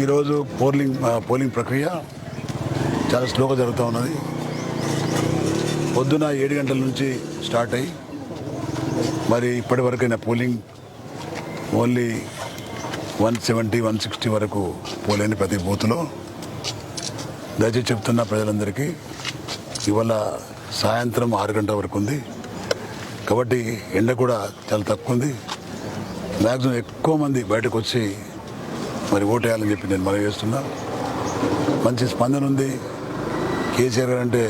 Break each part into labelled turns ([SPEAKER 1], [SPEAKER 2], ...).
[SPEAKER 1] ఈరోజు polling polling ప్రక్రియ చాలా స్లోగా జరుగుతూ ఉన్నది. పొద్దున ఏడు గంటల నుంచి స్టార్ట్ అయ్యి మరి ఇప్పటివరకైనా polling only one seventy one sixty వరకు పోలేని ప్రతి బూత్లో. దయచేసి చెప్తున్న ప్రజలందరికీ ఇవాళ సాయంత్రం ఆరు గంటల వరకు ఉంది. కాబట్టి ఎండ కూడా చాలా తక్కువ ఉంది. మ్యాక్సిమం ఎక్కువ మంది బయటకు వచ్చి మరి ఓటేయాలని చెప్పి నేను మనవి చేస్తున్నా. మంచి స్పందన ఉంది. కేసీఆర్ గారు అంటే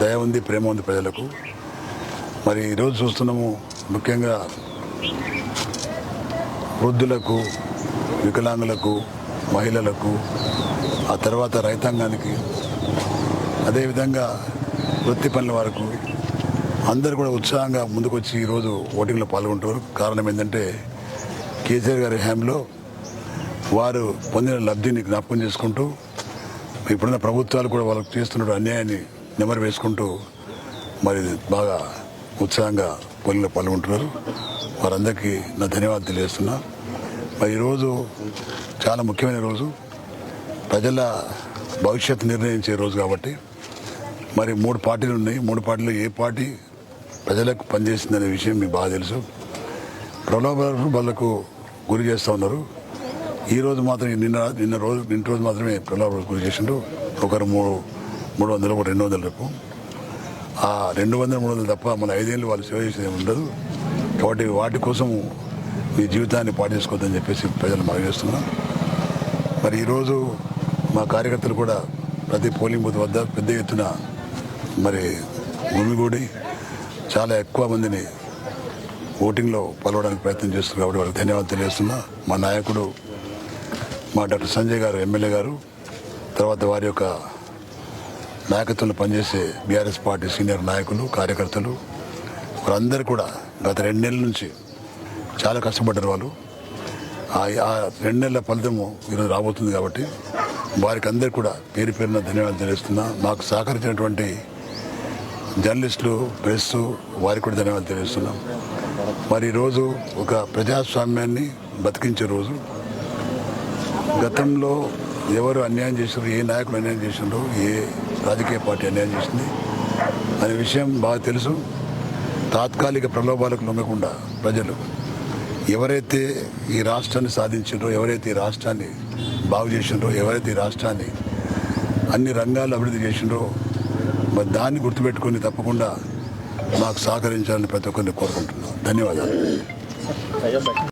[SPEAKER 1] దయ ఉంది ప్రేమ ఉంది ప్రజలకు. మరి ఈరోజు చూస్తున్నాము ముఖ్యంగా వృద్ధులకు వికలాంగులకు మహిళలకు ఆ తర్వాత రైతాంగానికి అదేవిధంగా వృత్తి పనుల వరకు అందరూ కూడా ఉత్సాహంగా ముందుకొచ్చి ఈరోజు ఓటింగ్లో పాల్గొంటారు కారణం ఏంటంటే కేసీఆర్ గారి హ్యాంలో వారు పొందిన లబ్ధిని జ్ఞాపకం చేసుకుంటూ ఇప్పుడున్న ప్రభుత్వాలు కూడా వాళ్ళకు చేస్తున్న అన్యాయాన్ని నెమరు వేసుకుంటూ మరి బాగా ఉత్సాహంగా పోలింగ్లో పాల్గొంటున్నారు. వారందరికీ నా ధన్యవాదాలు తెలియజేస్తున్నా. మరి ఈరోజు చాలా ముఖ్యమైన రోజు. ప్రజల భవిష్యత్తు నిర్ణయించే రోజు కాబట్టి మరి మూడు పార్టీలు ఉన్నాయి. మూడు పార్టీలు ఏ పార్టీ ప్రజలకు పనిచేసిందనే విషయం మీకు బాగా తెలుసు. ప్రలోభాలకు వాళ్ళకు గురి చేస్తూ ఉన్నారు. ఈ రోజు మాత్రం నిన్న నిన్న రోజు నిన్న రోజు మాత్రమే ప్రలోభాలకు గురి చేసిండు. ఒకరు మూడు మూడు వందలు ఒకరు రెండు వందలకు ఆ రెండు వందలు మూడు వందలు తప్ప మన ఐదేళ్ళు వాళ్ళు సేవ చేసేది ఉండదు. కాబట్టి వాటి కోసం మీ జీవితాన్ని పాటు చేసుకోవద్దని చెప్పేసి ప్రజలు మనవి చేస్తున్నాం. మరి ఈరోజు మా కార్యకర్తలు కూడా ప్రతి పోలింగ్ బూత్ వద్ద పెద్ద ఎత్తున మరి గుమిగూడి చాలా ఎక్కువ మందిని ఓటింగ్లో పాల్గొనడానికి ప్రయత్నం చేస్తున్నారు కాబట్టి వాళ్ళకి ధన్యవాదాలు తెలియజేస్తున్నా. మా నాయకుడు మా డాక్టర్ సంజయ్ గారు ఎమ్మెల్యే గారు తర్వాత వారి యొక్క నాయకత్వంలో పనిచేసే బీఆర్ఎస్ పార్టీ సీనియర్ నాయకులు కార్యకర్తలు వారందరూ కూడా గత రెండు నెలల నుంచి చాలా కష్టపడ్డారు వాళ్ళు. ఆ రెండు నెలల ఫలితము ఈరోజు రాబోతుంది కాబట్టి వారికి అందరికీ కూడా పేరు పేరున ధన్యవాదాలు తెలియజేస్తున్నా. మాకు సహకరించినటువంటి జర్నలిస్టులు ప్రెస్ వారికి కూడా ధన్యవాదాలు తెలియజేస్తున్నాం. మరి ఈరోజు ఒక ప్రజాస్వామ్యాన్ని బతికించే రోజు గతంలో ఎవరు అన్యాయం చేశారు ఏ నాయకులు అన్యాయం చేసిండ్రు ఏ రాజకీయ పార్టీ అన్యాయం చేసింది అనే విషయం బాగా తెలుసు. తాత్కాలిక ప్రలోభాలకు లొంగకుండా ప్రజలు ఎవరైతే ఈ రాష్ట్రాన్ని సాధించిండ్రో ఎవరైతే ఈ రాష్ట్రాన్ని బాగు చేసిండ్రో ఎవరైతే ఈ రాష్ట్రాన్ని అన్ని రంగాల్లో అభివృద్ధి చేసిండ్రో మరి దాన్ని గుర్తుపెట్టుకొని తప్పకుండా మాకు సహకరించాలని ప్రతి ఒక్కరిని కోరుకుంటున్నాను ధన్యవాదాలు.